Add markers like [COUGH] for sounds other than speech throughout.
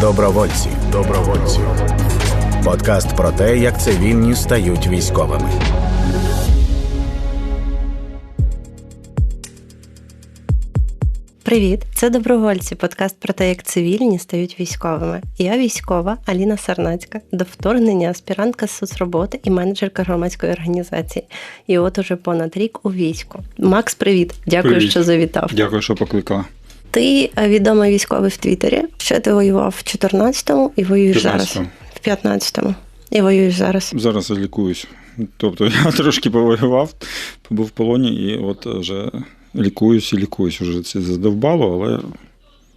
Добровольці. Добровольці. Подкаст про те, як цивільні стають військовими. Привіт, це добровольці. Подкаст про те, як цивільні стають військовими. Я військова Аліна Сарнацька, до вторгнення аспірантка з соцроботи і менеджерка громадської організації. І от уже понад рік у війську. Макс, привіт! Дякую, Привіт. що завітав. Дякую, що покликала. Ти е, відомий військовий в Твіттері. Ще ти воював в 14-му і воюєш зараз 15-му. в 15-му. І воюєш зараз. Зараз я лікуюсь. Тобто [LAUGHS] я трошки повоював, побув в полоні і от вже лікуюсь і лікуюсь. Уже це задовбало, але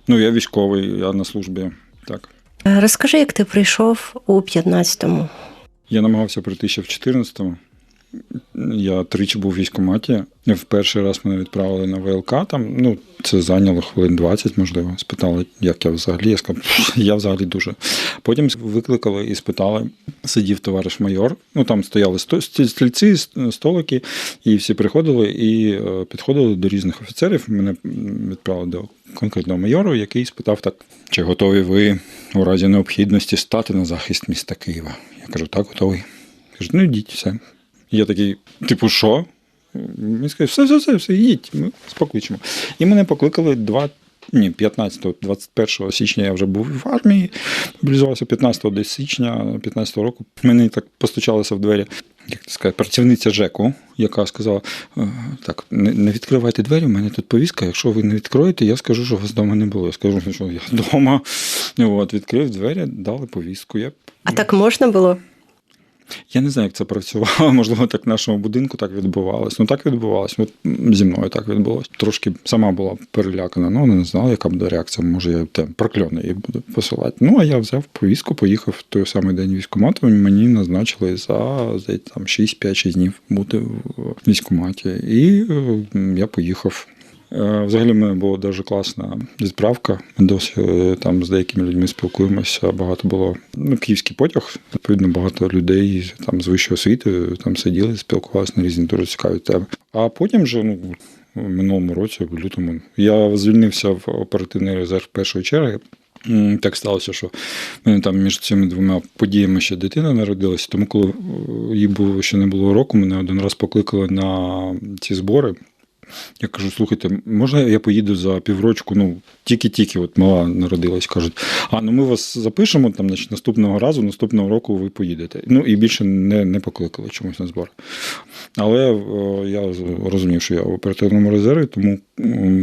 ну, я військовий, я на службі. Так. Е, Розкажи, як ти прийшов у 15-му. Я намагався прийти ще в 14-му. Я тричі був в військкоматі. В перший раз мене відправили на ВЛК. Там, ну, це зайняло хвилин 20, можливо. Спитали, як я взагалі. Я сказав, я взагалі дуже. Потім викликали і спитали. Сидів товариш майор. Ну там стояли сто- стільці, столики, і всі приходили і е, підходили до різних офіцерів. Мене відправили до конкретного майору, який спитав так: чи готові ви у разі необхідності стати на захист міста Києва? Я кажу, так, готовий. Каже, ну йдіть, все. Я такий, типу, що? Він сказав, все, все, все, все, їдь, ми покличемо. І мене покликали два. Ні, 15-го, 21 січня я вже був в армії, мобілізувався 15 десь січня 15 року. Мені так постучалося в двері, як це сказати, працівниця ЖЕКу, яка сказала: «Е, так, не, відкривайте двері, у мене тут повістка. Якщо ви не відкроєте, я скажу, що вас вдома не було. Я скажу, що я вдома. От, відкрив двері, дали повістку. Я А так можна було? Я не знаю, як це працювало. [LAUGHS] Можливо, так в нашому будинку так відбувалось. Ну так відбувалось. От зі мною так відбулось. Трошки сама була перелякана. Ну не знала, яка буде реакція. Може, я те прокльони її буду посилати. Ну а я взяв повістку, поїхав в той самий день військкомату. Мені назначили за здається, там 6-5-6 днів бути в військкоматі. І е, я поїхав. Е, Взагалі, в була дуже класна відправка. Ми досі е, там з деякими людьми спілкуємося. Багато було ну, київський потяг. Відповідно, багато людей там з вищої освіти там сиділи, спілкувалися на різні дуже цікаві теми. А потім вже ну. В минулому році, в лютому, я звільнився в оперативний резерв першої черги. Так сталося, що мене там між цими двома подіями ще дитина народилася. Тому, коли е, їй було ще не було року, мене один раз покликали на ці збори. Я кажу, слухайте, можна я поїду за піврочку? Ну, тільки-тільки от мала народилась. Кажуть, а ну ми вас запишемо там, значить, наступного разу, наступного року ви поїдете. Ну і більше не, не покликали чомусь на збори. Але е, я розумів, що я в оперативному резерві, тому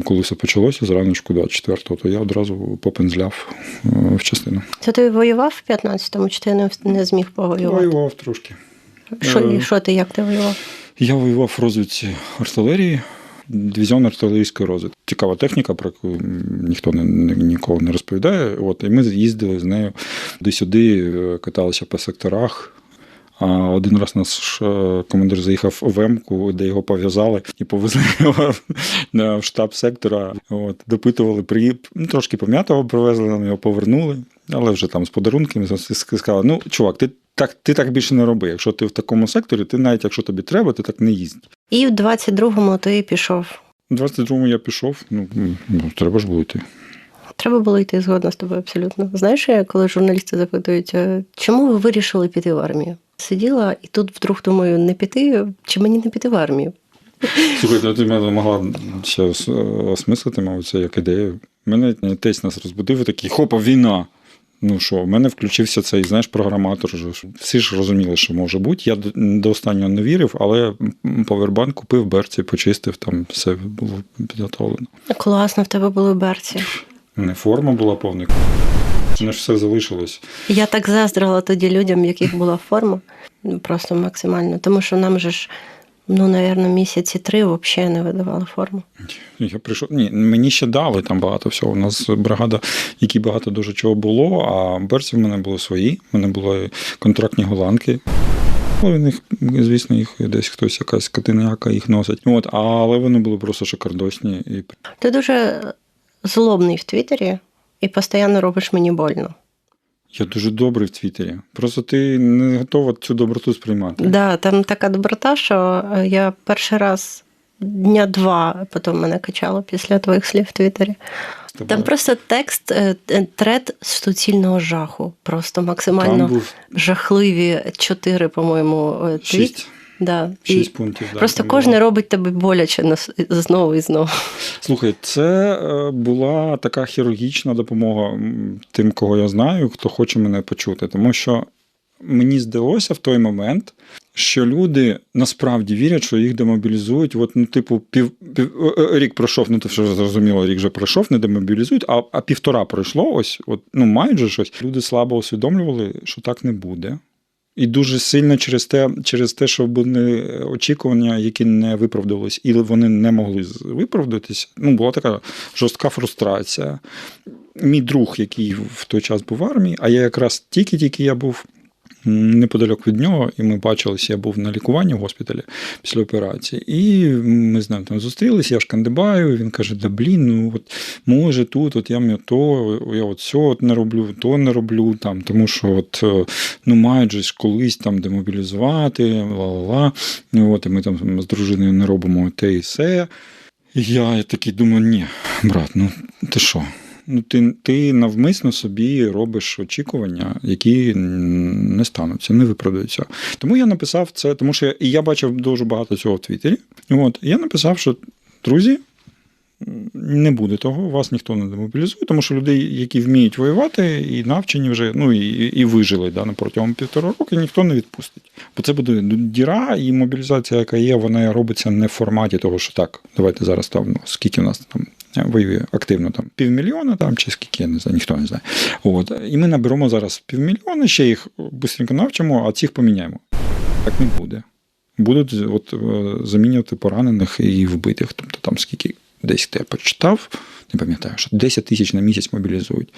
коли все почалося зраночку 24-го, то я одразу попензляв е, в частину. Це ти воював в 15-му, чи ти не, не зміг повоювати? Воював трошки. Що, Е, і що ти, як ти воював? Я воював в розвідці артилерії, дивізіон артилерійської розвідки. Цікава техніка, про яку ніхто не, ніколи не розповідає. От, і ми їздили з нею туди-сюди, е, каталися по секторах. А один раз наш е, командир заїхав в Емку, де його пов'язали і повезли [LAUGHS] його в штаб сектора. От, допитували, при... ну, трошки пом'ятого привезли, нам його повернули, але вже там з подарунками сказали: ну, чувак, ти так, ти так більше не роби. Якщо ти в такому секторі, ти навіть якщо тобі треба, ти так не їздь. І в 22-му ти пішов. У 22-му я пішов, ну, ну треба ж було йти. Треба було йти згодна з тобою абсолютно. Знаєш, я, коли журналісти запитують, «Е, чому ви вирішили піти в армію? Сиділа і тут вдруг думаю, не піти, чи мені не піти в армію? Слухай, ну, ти мене могла ще осмислити, мабуть, це як ідею. Мене тесть нас розбудив і такий, хопа, війна. Ну що, в мене включився цей, знаєш, програматор. Всі ж розуміли, що може бути. Я до, останнього не вірив, але повербанк купив берці, почистив, там все було підготовлено. Класно, в тебе були берці. Мене форма була повна. У ж все залишилось. Я так заздрила тоді людям, в яких була форма. Ну, Просто максимально. Тому що нам же ж, ну, напевно, місяці три взагалі не видавали форму. Я прийшов. Ні, мені ще дали там багато всього. У нас бригада, які багато дуже чого було, а берці в мене були свої. У мене були контрактні голландки. Ну, в них, звісно, їх десь хтось якась катиняка їх носить. От, але вони були просто шикардосні. І... Ти дуже злобний в Твіттері і постійно робиш мені больно. Я дуже добрий в Твіттері. Просто ти не готова цю доброту сприймати. Да, там така доброта, що е, я перший раз дня два потім мене качало після твоїх слів в Твіттері. Тобі. Там просто текст, е, е, трет суцільного жаху. Просто максимально був жахливі чотири, по-моєму, твіт. шість, Да. шість І пунктів. да, просто кожне робить тебе боляче знову і знову. Слухай, це е, була така хірургічна допомога тим, кого я знаю, хто хоче мене почути. Тому що мені здалося в той момент, що люди насправді вірять, що їх демобілізують. От, ну, типу, пів, пів е, е, рік пройшов, ну то вже зрозуміло, рік вже пройшов, не демобілізують, а, а півтора пройшло. Ось, от, ну мають же щось. Люди слабо усвідомлювали, що так не буде. І дуже сильно через те, через те, що були очікування, які не виправдувалися, і вони не могли виправдатися. Ну, була така жорстка фрустрація. Мій друг, який в той час був в армії, а я якраз тільки-тільки я був неподалік від нього, і ми бачилися, я був на лікуванні в госпіталі після операції. І ми з ним там зустрілися, я шкандибаю, і він каже: да блін, ну от може тут, от я мені то, я от все от не роблю, то не роблю, там, тому що от, е, ну мають же колись там демобілізувати, ла-ла-ла. Ну, От, і ми там з дружиною не робимо те і все. І я такий думаю, ні, брат, ну ти що? Ну, ти, ти навмисно собі робиш очікування, які не стануться, не виправдаються. Тому я написав це, тому що я, і я бачив дуже багато цього в Твіттері. От, я написав, що друзі, не буде того, вас ніхто не демобілізує, тому що людей, які вміють воювати і навчені вже, ну і, і вижили да, протягом півтора року, ніхто не відпустить. Бо це буде діра, і мобілізація, яка є, вона робиться не в форматі того, що так, давайте зараз там, ну, скільки у нас там воює активно там півмільйона там чи скільки, я не знаю, ніхто не знає. От. І ми наберемо зараз півмільйона, ще їх швидко навчимо, а цих поміняємо. Так не буде. Будуть от, е, замінювати поранених і вбитих. Тобто там скільки десь я почитав, не пам'ятаю, що 10 тисяч на місяць мобілізують.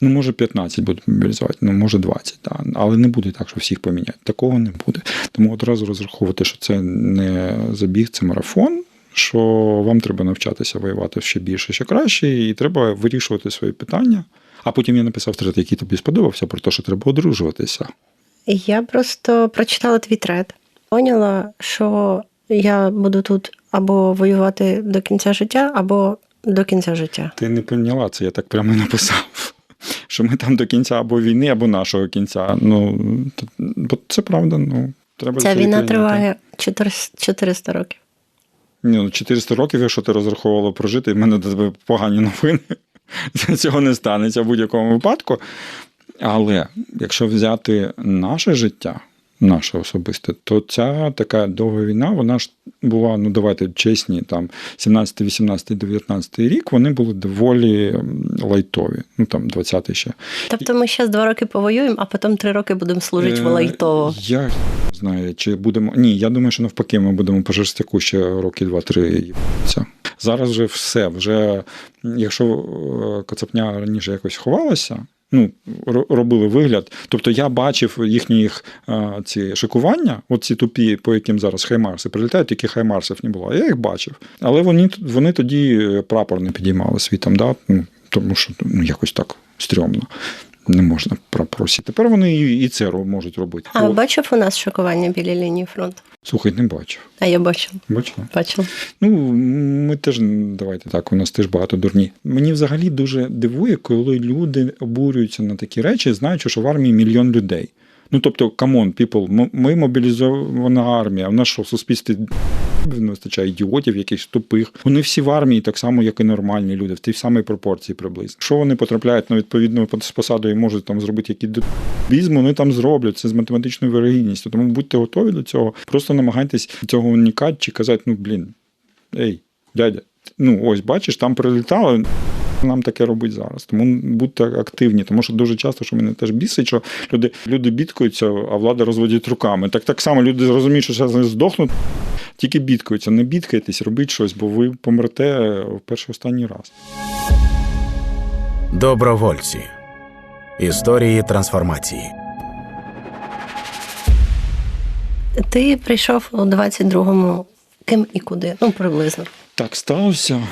Ну, може, 15 будуть мобілізувати, ну може 20, да. але не буде так, що всіх поміняють. Такого не буде. Тому одразу розраховувати, що це не забіг, це марафон. Що вам треба навчатися воювати ще більше, ще краще, і треба вирішувати свої питання. А потім я написав трет, який тобі сподобався, про те, що треба одружуватися. Я просто прочитала твій трет, поняла, що я буду тут або воювати до кінця життя, або до кінця життя. Ти не поняла це, я так прямо і написав. [LAUGHS] Що ми там до кінця або війни, або нашого кінця. Ну, це правда. Ну, треба Ця війна прийняти. триває 400 400 років. Ні, ну 400 років, якщо ти розраховувала прожити, і в мене до тебе погані новини. [LAUGHS] Цього не станеться в будь-якому випадку. Але якщо взяти наше життя, наше особисте, то ця така довга війна, вона ж була, ну давайте чесні, там 17, 18, 19 рік, вони були доволі лайтові. Ну там 20 ще. Тобто ми ще два роки повоюємо, а потім три роки будемо служити Е, волайтово. Я знаю, чи будемо. Ні, я думаю, що навпаки, ми будемо по жерстяку ще роки два-три. Зараз вже все. Вже якщо е, Коцапня раніше якось ховалася. Ну, ро- робили вигляд. Тобто я бачив їхні е, ці шикування, от ці тупі, по яким зараз хаймарси прилітають, тільки хаймарсів не було. Я їх бачив. Але вони, вони тоді е, прапор не підіймали світом, да? ну, тому що ну, якось так стрьомно. Не можна прапоросі. Тепер вони і і це можуть робити. А О, бачив у нас шокування біля лінії фронту? Слухай, не бачив. А я бачила. Бачила? Бачила. Ну, ми теж давайте так, у нас теж багато дурні. Мені взагалі дуже дивує, коли люди обурюються на такі речі, знаючи, що в армії мільйон людей. Ну тобто, камон, м- ми мобілізована армія. У нас що в суспільстві не вистачає ідіотів, якихось тупих. Вони всі в армії, так само, як і нормальні люди, в тій самій пропорції приблизно. Якщо вони потрапляють на відповідну посаду і можуть там зробити якийсь бізм, вони там зроблять це з математичною вирогідністю. Тому будьте готові до цього. Просто намагайтесь цього уникати чи казати, ну блін, ей, дядя, ну ось бачиш, там прилітало. Нам таке робить зараз. Тому будьте активні, тому що дуже часто, що мене теж бісить, що люди, люди бідкаються, а влада розводить руками. Так так само люди розуміють, що зараз вони здохнуть, тільки бідкаються. Не бідкайтесь, робіть щось, бо ви помрете в перший останній раз. Добровольці. Історії трансформації. Ти прийшов у 22-му ким і куди? Ну, приблизно. Так сталося.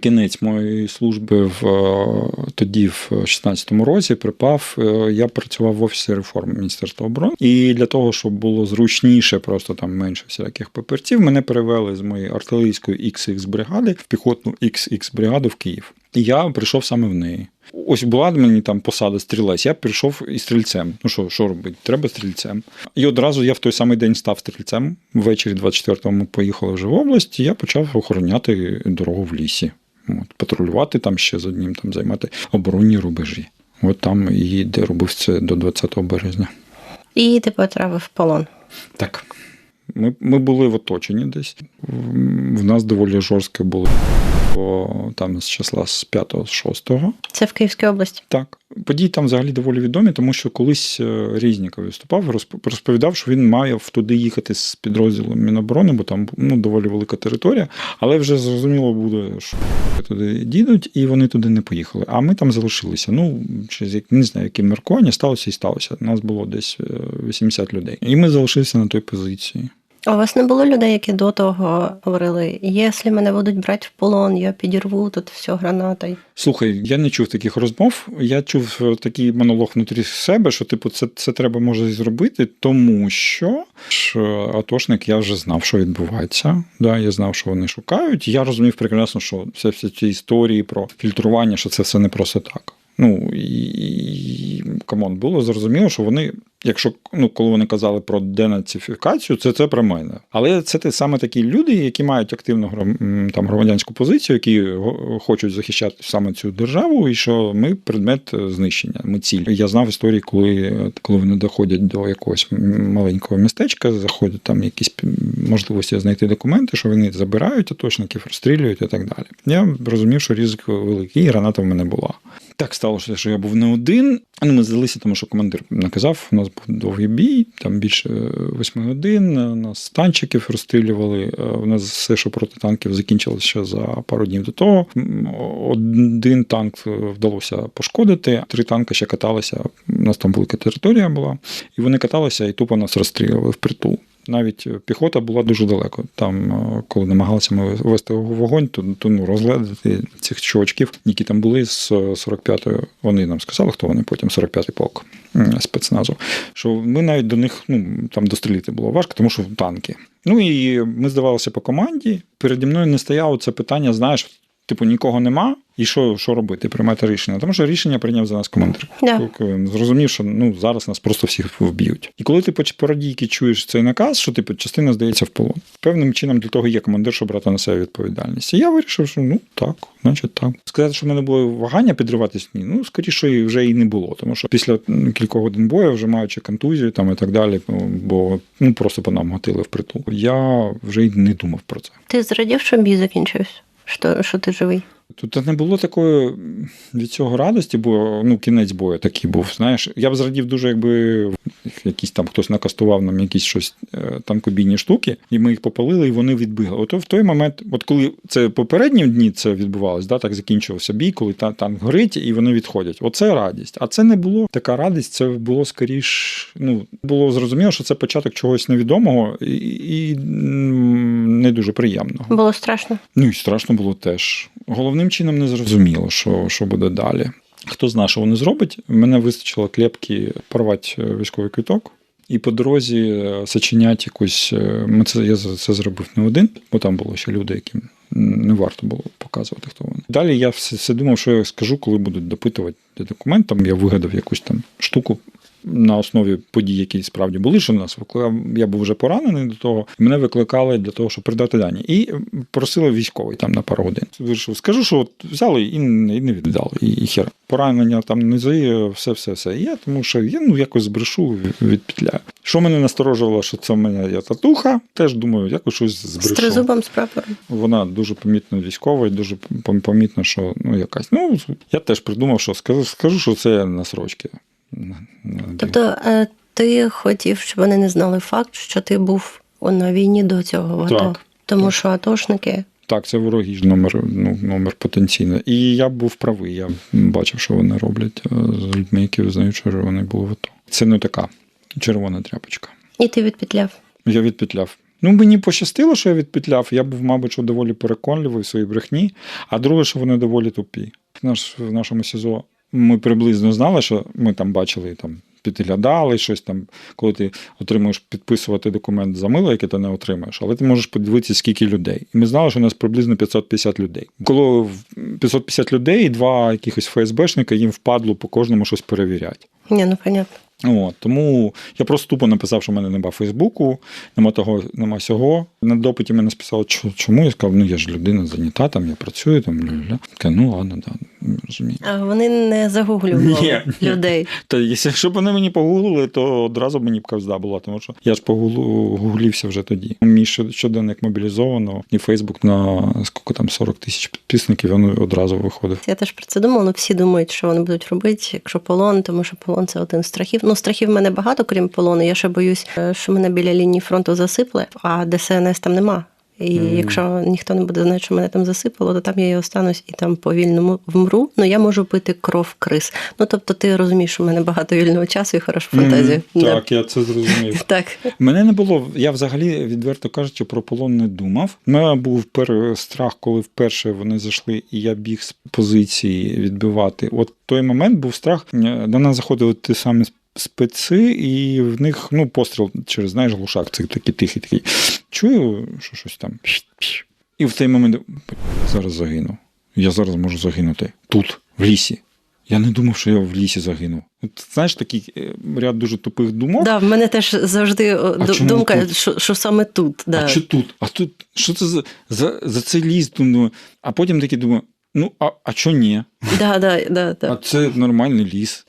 Кінець моєї служби в е, тоді, в 16-му році, припав. е, Я працював в офісі реформ Міністерства оборони, і для того, щоб було зручніше, просто там менше всяких папірців, мене перевели з моєї артилерійської XX бригади в піхотну XX бригаду в Київ. Я прийшов саме в неї. Ось була мені там посада стрілець, я прийшов і стрільцем. Ну що, що робити? Треба стрільцем. І одразу я в той самий день став стрільцем. Ввечері 24-го ми поїхали вже в область, і я почав охороняти дорогу в лісі. От, патрулювати там ще з одним, там займати оборонні рубежі. От там і де робив це до 20 березня. І ти потрапив в полон. Так. Ми, ми були в оточенні десь. В- В нас доволі жорстко було бо там з числа з 5-6. Це в Київській області. Так. Події там взагалі доволі відомі, тому що колись е, Різніков виступав, розп- розповідав, що він має туди їхати з підрозділом Міноборони, бо там ну, доволі велика територія. Але вже зрозуміло буде, що туди дійдуть, і вони туди не поїхали. А ми там залишилися. Ну, через як не знаю, які міркування сталося і сталося. Нас було десь е, 80 людей. І ми залишилися на той позиції. А У вас не було людей, які до того говорили: якщо мене будуть брати в полон, я підірву тут все гранатою. Слухай, я не чув таких розмов. Я чув е, такий монолог внутрі себе, що типу, це, це треба може зробити, тому що ж, е, атошник я вже знав, що відбувається. Да, я знав, що вони шукають. Я розумів прекрасно, що все всі ці історії про фільтрування, що це все не просто так. Ну і камон, було зрозуміло, що вони, якщо ну, коли вони казали про денацифікацію, це це про мене. Але це те саме такі люди, які мають активну там громадянську позицію, які хочуть захищати саме цю державу, і що ми предмет е, знищення, ми ціль. Я знав історії, коли, коли вони доходять до якогось маленького містечка, заходять там якісь можливості знайти документи, що вони забирають аточників, розстрілюють і так далі. Я розумів, що ризик великий, і граната в мене була. Так сталося, що я був не один. Ну, ми здалися, тому що командир наказав. Нас був довгий бій, там більше восьми годин. Нас танчиків розстрілювали. Е, У нас все, що проти танків, закінчилося ще за пару днів до того. Один танк вдалося пошкодити, три танки ще каталися. У нас там велика територія була, і вони каталися і тупо нас розстрілювали впритул. Навіть піхота була дуже далеко. Там, е, коли намагалися ми вести вогонь, то, то ну, розглядати цих чувачків, які там були з 45-ї, вони нам сказали, хто вони потім 45-й полк спецназу. Що ми навіть до них ну, там дострілити було важко, тому що танки. Ну і ми здавалися по команді. Переді мною не стояло це питання, знаєш. Типу нікого нема, і що, що робити? Приймати рішення. Тому що рішення прийняв за нас командир. Да. Коли він Зрозумів, що ну зараз нас просто всіх вб'ють. І коли ти по радійки чуєш цей наказ, що типу частина здається в полон. Певним чином для того є командир, щоб брати на себе відповідальність. І я вирішив, що ну так, значить так. Сказати, що в мене було вагання підриватись, ні. Ну скоріше вже і не було. Тому що після кількох годин бою, вже маючи контузію там і так далі, бо ну просто по нам готили впритул. Я вже й не думав про це. Ти зрадів, що бій закінчився? Що, що ти живий? Тут не було такої від цього радості, бо ну кінець бою такий був. Знаєш, я б зрадів дуже, якби якийсь там хтось накастував нам якісь щось е, танкобійні штуки, і ми їх попалили, і вони відбігли. От в той момент, от коли це попередні дні це відбувалось, да, так закінчився бій, коли та танк горить і вони відходять. Оце радість. А це не було така радість, це було скоріш. Ну було зрозуміло, що це початок чогось невідомого і, і не дуже приємного. Було страшно. Ну і страшно було теж. Головним чином не зрозуміло, що, що буде далі. Хто знає, що вони зроблять. Мене вистачило клепки порвати е, військовий квиток. І по дорозі е, сочинять якусь. е, це я це зробив не один, бо там було ще люди, яким не варто було показувати, хто вони. Далі я все, все думав, що я скажу, коли будуть допитувати документ. Там я вигадав якусь там штуку. На основі подій, які справді були, що нас викликав, я був вже поранений до того. і Мене викликали для того, щоб придати дані. І просили військовий там на пару годин. Вирішив, скажу, що от взяли і не не віддали. І, і хер. Поранення там низи, все, все, все. І я тому що я ну якось збрешу відпетляю. Що мене насторожувало, що це в мене є татуха. Теж думаю, якось щось З тризубом з прапором. Вона дуже помітно військова і дуже пом- помітно, що ну якась. Ну я теж придумав, що скажу, скажу що це на срочки. На- на- Тобто е, ти хотів, щоб вони не знали факт, що ти був на війні до цього в АТО. Так. Тому що атошники Так, це вороги ж номер, ну, номер потенційний. І я був правий. Я бачив, що вони роблять е, з людьми, які визнають, що вони були в АТО. Це не така червона тряпочка. і ти відпетляв. Я відпетляв. Ну, мені пощастило, що я відпетляв. Я був, мабуть, що доволі переконливий в своїй брехні, а друге, що вони доволі тупі. Наш, в нашому СІЗО ми приблизно знали, що ми там бачили там підглядали щось там, коли ти отримуєш підписувати документ за мило, який ти не отримаєш, але ти можеш подивитися, скільки людей. І ми знали, що у нас приблизно 550 людей. Коли 550 людей і два якихось ФСБшника їм впадло по кожному щось перевіряти. Ні, ну понятно. От, тому я просто тупо написав, що в мене нема Фейсбуку, нема того, нема сього. На допиті мене списали, «Чо- чому я сказав, ну я ж людина зайнята, там я працюю, там ля-ля. Ну ладно, да, розумію. А вони не загуглювали Ні, ні. людей. Та якщо б вони мені погуглили, то одразу б мені б кавзда була, тому що я ж погуглу- гуглівся вже тоді. Мій щоденник мобілізовано, і Фейсбук на скільки там 40 тисяч підписників, він одразу виходив. Я теж про це думала, ну всі думають, що вони будуть робити, якщо полон, тому що полон це один з страхів. Ну, страхів в мене багато, крім полону. Я ще боюсь, е, що мене біля лінії фронту засипле, а ДСНС там нема. І Мгм. якщо ніхто не буде знати, що мене там засипало, то там я і останусь і там повільно вмру. Ну я можу пити кров крис. Ну тобто, ти розумієш, що в мене багато вільного часу і хороша фантазія. Мгм, Да. Так, я це зрозумів. [LAUGHS] Так. Мене не було. Я взагалі, відверто кажучи, про полон не думав. У мене був пер страх, коли вперше вони зайшли, і я біг з позиції відбивати. От той момент був страх. До нас заходили ті самі специ, і в них ну, постріл через знаєш, глушак, це такий тихий такий. Чую, що щось там. І в той момент «Блін, зараз загину. Я зараз можу загинути тут, в лісі. Я не думав, що я в лісі загину. От, знаєш, такий е, ряд дуже тупих думок. Да, в мене теж завжди о, А думка, що, що саме тут. Да. А що тут? А тут що це за, за, за цей ліс? Думаю. А потім таки думаю: ну, а, а що ні? Да, да, да, да. А це нормальний ліс.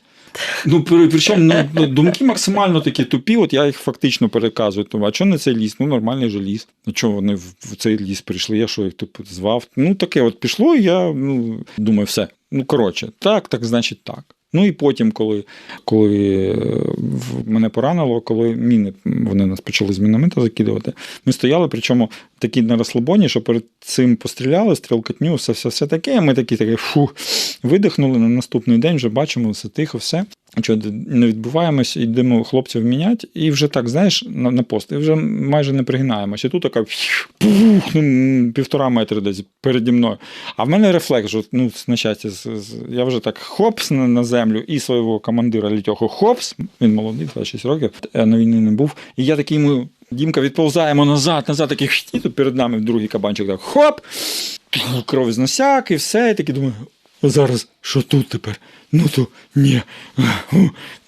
Ну, причому ну, ну, думки максимально такі тупі, от я їх фактично переказую. Тому, а чого не цей ліс? Ну, нормальний же ліс. А чого вони в цей ліс прийшли? Я що їх типу, звав? Ну, таке от пішло, і я ну, думаю, все. Ну, коротше, так, так, значить так. Ну і потім, коли, коли е, мене поранило, коли міни вони нас почали з міномета закидувати, ми стояли, причому такі на розслабоні, що перед цим постріляли, стрілкотню, все, все, все таке. Ми такі такі фу, видихнули на наступний день, вже бачимо, все тихо, все. Нічого не відбуваємось, йдемо хлопців міняти, і вже так, знаєш, на, на пост, і вже майже не пригинаємось. І тут така пух, ну, півтора метри десь переді мною. А в мене рефлекс, ну, на щастя, я вже так хопс на, на землю і свого командира літьоху хопс. Він молодий, 26 років, е, на війні не був. І я такий йому, Дімка, відповзаємо назад, назад, такий, перед нами другий кабанчик так хоп, кров з носяк і все. І такий думаю, «А зараз що тут тепер? Ну то ні.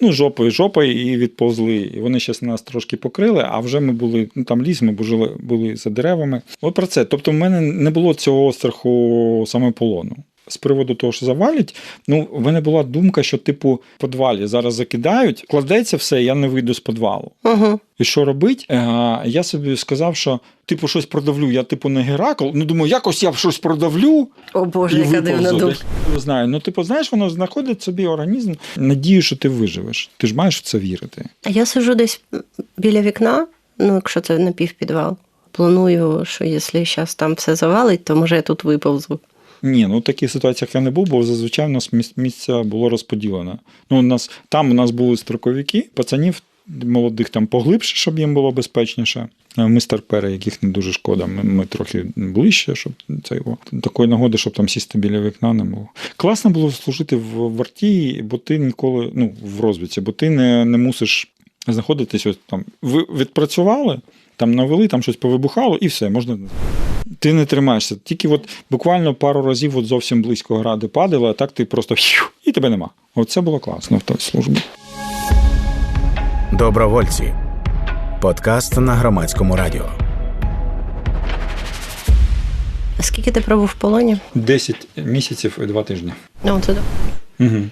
Ну, жопою, жопою і відповзли. І вони зараз нас трошки покрили, а вже ми були, ну там ліс, ми були, були за деревами. От про це. Тобто, в мене не було цього страху саме полону. З приводу того, що завалять, ну, в мене була думка, що, типу, в подвалі зараз закидають, кладеться все, я не вийду з подвалу. Угу. І що робить? Е, Я собі сказав, що типу щось продавлю. Я, типу, не Геракл. Ну думаю, якось я щось продавлю. О Боже, і яка дивна думка. Знаю. Ну, типу, знаєш, воно знаходить собі організм. Надію, що ти виживеш. Ти ж маєш в це вірити. А я сижу десь біля вікна, ну, якщо це напівпідвал. Планую, що якщо зараз там все завалить, то може я тут виповзу. Ні, ну в таких ситуаціях я не був, бо зазвичай у нас міс- місця було розподілено. Ну, у нас, там у нас були строковики, пацанів молодих там поглибше, щоб їм було безпечніше. Ми старпери, яких не дуже шкода. Ми, ми трохи ближче, щоб це його. Такої нагоди, щоб там сісти біля вікна не було. Класно було служити в варті, бо ти ніколи, ну, в розвідці, бо ти не, не мусиш знаходитись ось там. Ви відпрацювали, там навели, там щось повибухало, і все, можна ти не тримаєшся. Тільки от буквально пару разів от зовсім близько гради падали, а так ти просто і тебе нема. Оце було класно в той службі. Добровольці. Подкаст на громадському радіо. А скільки ти пробув в полоні? 10 місяців і 2 тижні. Ну, це Угу.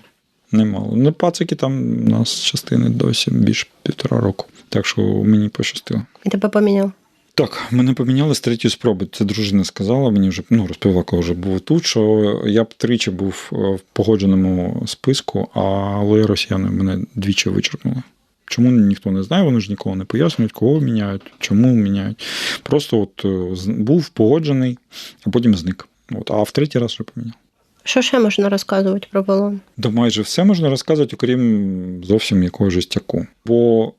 Немало. Ну, пацики там у нас частини досі більше півтора року. Так що мені пощастило. і тебе поміняв. Так, мене поміняли з третьої спроби. Це дружина сказала, мені вже ну, розповіла, коли вже був тут, що я б тричі був е, в погодженому списку, але росіяни мене двічі вичеркнули. Чому ніхто не знає, вони ж ніколи не пояснюють, кого міняють, чому міняють. Просто от е, був погоджений, а потім зник. От, а в третій раз вже поміняв. Що ще можна розказувати про полон? Да майже все можна розказувати, окрім зовсім якогось жестяку. Бо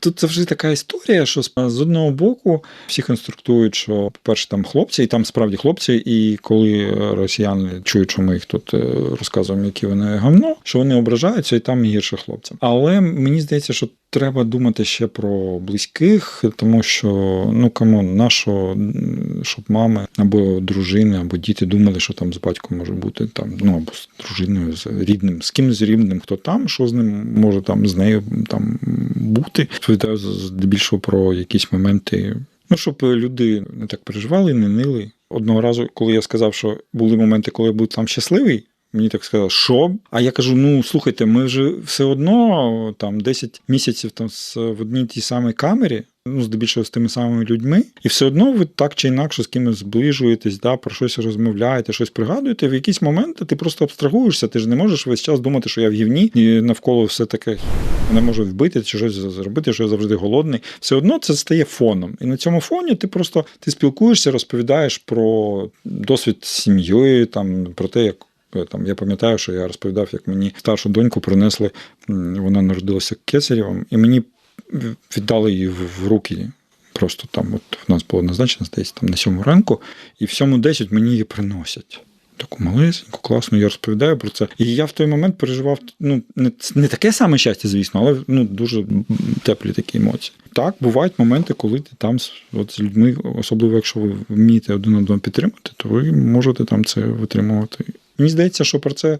Тут завжди така історія, що з одного боку всіх інструктують, що, по-перше, там хлопці, і там справді хлопці, і коли росіяни чують, що ми їх тут е, розказуємо, які вони гавно, що вони ображаються, і там гірше хлопцям. Але мені здається, що треба думати ще про близьких, тому що ну камон, нашо, щоб мами або дружини, або діти думали, що там з батьком може бути там, ну або з дружиною, з рідним, з ким з рідним, хто там, що з ним може там з нею там бути. Відповідаю здебільшого про якісь моменти. Ну, щоб люди не так переживали, не нили. Одного разу, коли я сказав, що були моменти, коли я був там щасливий, Мені так сказали, що? А я кажу: ну слухайте, ми вже все одно там 10 місяців там в одній тій самій камері, ну здебільшого з тими самими людьми, і все одно ви так чи інакше з кимось зближуєтесь, да, про щось розмовляєте, щось пригадуєте. В якісь моменти ти просто абстрагуєшся, ти ж не можеш весь час думати, що я в гівні, і навколо все таке не можу вбити чи щось зробити, що я завжди голодний. Все одно це стає фоном. І на цьому фоні ти просто ти спілкуєшся, розповідаєш про досвід з сім'єю, там про те, як. Е, там я пам'ятаю, що я розповідав, як мені старшу доньку принесли, вона народилася кесарєвим, і мені віддали її в руки. Просто там, от в нас було назначено десь там на сьому ранку, і в сьому десять мені її приносять. Таку малесеньку, класну, я розповідаю про це. І я в той момент переживав ну, не не таке саме щастя, звісно, але ну, дуже теплі такі емоції. Так, бувають моменти, коли ти там от, з людьми, особливо якщо ви вмієте один одного підтримати, то ви можете там це витримувати. Мені здається, що про це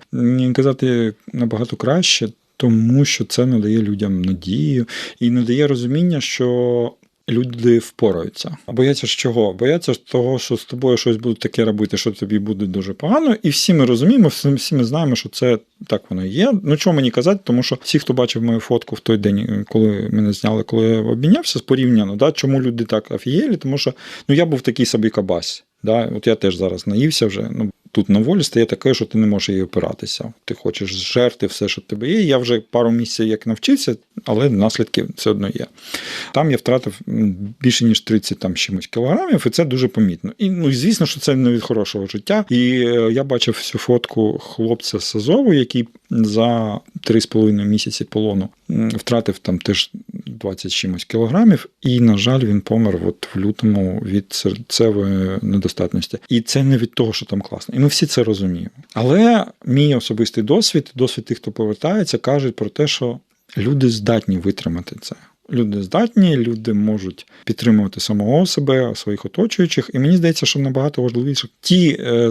казати набагато краще, тому що це надає людям надію і надає розуміння, що. Люди впораються. Бояться з чого? Бояться того, що з тобою щось будуть таке робити, що тобі буде дуже погано. І всі ми розуміємо, всі ми знаємо, що це так воно і є. Ну чого мені казати, тому що всі, хто бачив мою фотку в той день, коли мене зняли, коли я обмінявся, порівняно, да, чому люди так афієлі, тому що ну я був такий собі кабась. Да? От я теж зараз наївся вже. Ну, Тут на волі стає таке, що ти не можеш її опиратися. Ти хочеш зжерти все, що в тебе є. Я вже пару місяців як навчився, але наслідки все одно є. Там я втратив більше ніж 30 там чимось кілограмів, і це дуже помітно. І ну, звісно, що це не від хорошого життя. І е, я бачив всю фотку хлопця з Азову, який за 3,5 місяці полону втратив там теж 20 чимось кілограмів, і, на жаль, він помер от в лютому від серцевої недостатності. І це не від того, що там класно. І ми всі це розуміємо. Але мій особистий досвід, досвід тих, хто повертається, кажуть про те, що люди здатні витримати це. Люди здатні, люди можуть підтримувати самого себе, своїх оточуючих. І мені здається, що набагато важливіше ті, е,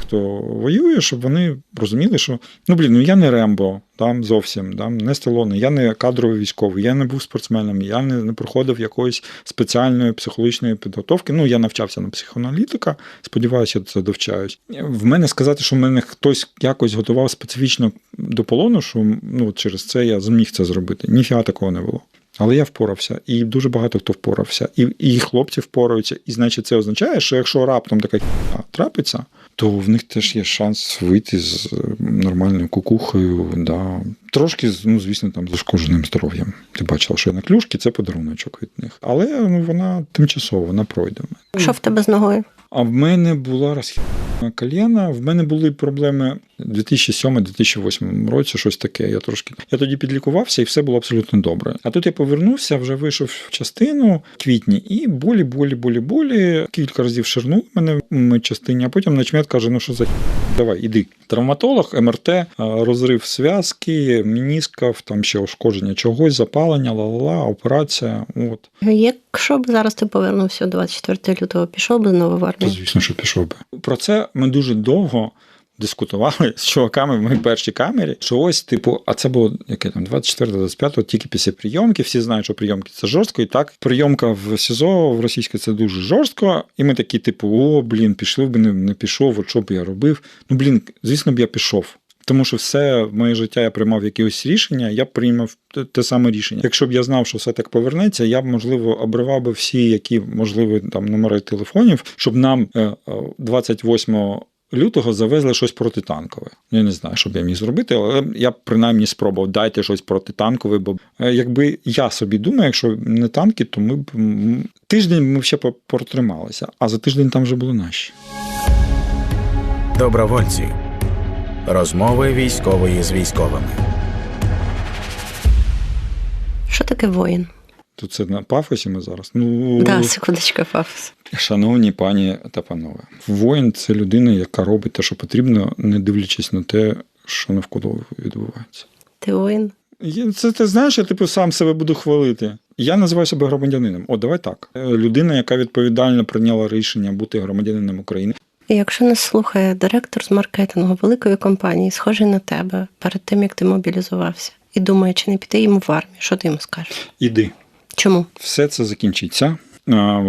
хто воює, щоб вони розуміли, що ну блін, ну я не Рембо, там зовсім там не Сталоне, я не кадровий військовий, я не був спортсменом, я не, не проходив якоїсь спеціальної психологічної підготовки. Ну я навчався на психоаналітика. Сподіваюся, я це довчаюсь. В мене сказати, що в мене хтось якось готував специфічно до полону, що ну через це я зміг це зробити. Ніфіга такого не було. Але я впорався, і дуже багато хто впорався, і і хлопці впораються. І значить, це означає, що якщо раптом така трапиться, то в них теж є шанс вийти з е, нормальною кукухою. Да. Трошки, ну, звісно, там зашкодженим здоров'ям. Ти бачила, що я на клюшки, це подаруночок від них. Але ну, вона тимчасово, вона пройде. Що в тебе з ногою? А в мене була розхідна коліна. В мене були проблеми 2007-2008 році, щось таке. Я трошки я тоді підлікувався, і все було абсолютно добре. А тут я повернувся, вже вийшов в частину квітні, і болі, болі, болі, болі. Кілька разів ширнув мене в частині, а потім начмет каже: ну що за давай, іди. Травматолог, МРТ, розрив зв'язки, мініскав, там ще ушкодження чогось, запалення, ла-ла-ла, операція. От. Якщо б зараз ти повернувся 24 лютого, пішов би знову в? Звісно, що пішов би. Про це ми дуже довго дискутували з чуваками в моїй першій камері, що ось, типу, а це було яке там 24-25, тільки після прийомки. Всі знають, що прийомки це жорстко. І так, прийомка в СІЗО в російській це дуже жорстко. І ми такі, типу, о, блін, пішли б не, не пішов, от що б я робив. Ну, блін, звісно б я пішов. Тому що все моє життя я приймав якісь рішення, я б приймав те саме рішення. Якщо б я знав, що все так повернеться, я б можливо обривав би всі, які можливі там номери телефонів, щоб нам 28 е, лютого завезли щось протитанкове. Я не знаю, що б я міг зробити, але я б принаймні спробував дайте щось протитанкове, бо е, якби я собі думаю, якщо не танки, то ми б тиждень ми ще протрималися, а за тиждень там вже були наші. Добровольці. Розмови військової з військовими. Що таке воїн? Тут це на пафосі ми зараз. Ну, Да, секундочка, пафос. Шановні пані та панове, воїн це людина, яка робить те, що потрібно, не дивлячись на те, що навколо відбувається. Ти воїн? Це ти знаєш, я типу сам себе буду хвалити. Я називаю себе громадянином. О, давай так. Е, Людина, яка відповідально прийняла рішення бути громадянином України. І якщо нас слухає директор з маркетингу великої компанії, схожий на тебе перед тим, як ти мобілізувався, і думає, чи не піти йому в армію, що ти йому скажеш? Іди. Чому? Все це закінчиться.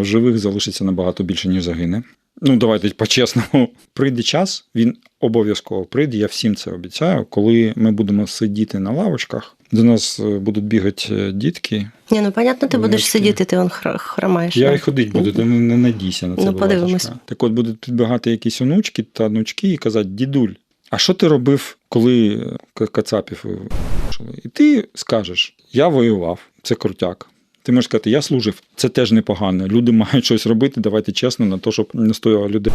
Живих залишиться набагато більше, ніж загине. Ну, давайте по-чесному. Прийде час, він обов'язково прийде. Я всім це обіцяю. Коли ми будемо сидіти на лавочках, до нас е, будуть бігати е, дітки. Ні, ну понятно, ти будеш Внучки. сидіти, ти он хр- хромаєш. Я й і ходить буду, ти не, надійся на це. Ну, подивимось. Так от будуть підбігати якісь онучки та онучки і казати: дідуль, а що ти робив, коли е, кацапів вишили? І ти скажеш: я воював, це крутяк. Ти можеш сказати, я служив, це теж непогано. Люди мають щось робити. Давайте чесно, на те, щоб не стояло людей.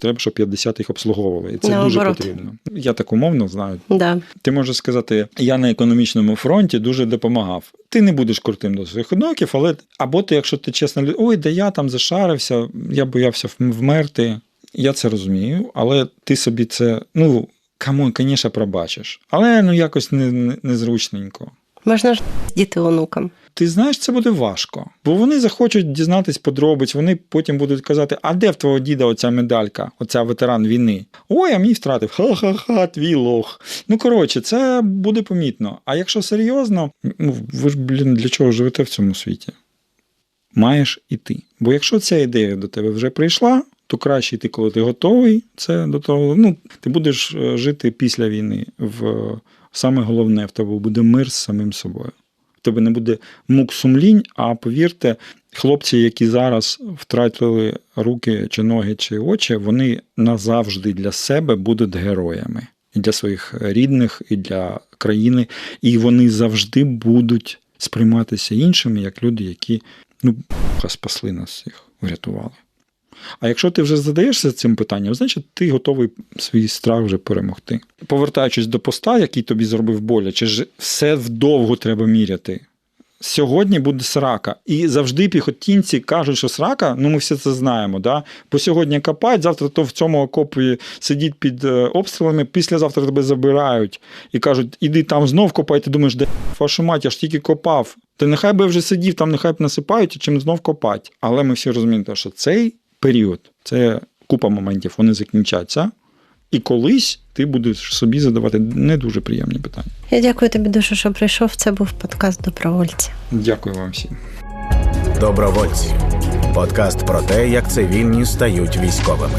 Треба, щоб 50 їх обслуговували. І це дуже потрібно. Я так умовно знаю. Да. Ти можеш сказати, я на економічному фронті дуже допомагав. Ти не будеш крутим до своїх онуків, але або ти, якщо ти чесно, ой, да я там зашарився, я боявся вм- вмерти. Я це розумію, але ти собі це, ну, кому, звісно, пробачиш. Але ну якось не, не, незручненько. Можна ж діти онукам. Ти знаєш, це буде важко, бо вони захочуть дізнатись подробиць, вони потім будуть казати: а де в твого діда оця медалька, оця ветеран війни? Ой, а мій втратив. Ха-ха-ха, твій лох. Ну коротше, це буде помітно. А якщо серйозно, ну ви ж, блін, для чого живете в цьому світі? Маєш іти. Бо якщо ця ідея до тебе вже прийшла, то краще йти, коли ти готовий. Це до того. Ну, ти будеш е, жити після війни. В саме головне в тебе буде мир з самим собою. В тебе не буде мук сумлінь, а повірте, хлопці, які зараз втратили руки чи ноги чи очі, вони назавжди для себе будуть героями. І для своїх рідних, і для країни. І вони завжди будуть сприйматися іншими як люди, які ну, спасли нас всіх, врятували. А якщо ти вже задаєшся цим питанням, значить ти готовий свій страх вже перемогти. Повертаючись до поста, який тобі зробив боляче, ж все вдовго треба міряти. Сьогодні буде срака. І завжди піхотінці кажуть, що срака, ну ми все це знаємо. Да? Бо сьогодні копають, завтра то в цьому окопі сидіть під е, обстрілами, післязавтра тебе забирають і кажуть, іди там знов копай, ти думаєш, де вашу мать, я ж тільки копав. Та нехай би вже сидів, там нехай б насипають, і чим знов копать. Але ми всі розуміємо, що цей період, це купа моментів, вони закінчаться. І колись ти будеш собі задавати не дуже приємні питання. Я дякую тобі дуже, що прийшов. Це був подкаст Добровольці. Дякую вам всім. Добровольці. Подкаст про те, як цивільні стають військовими.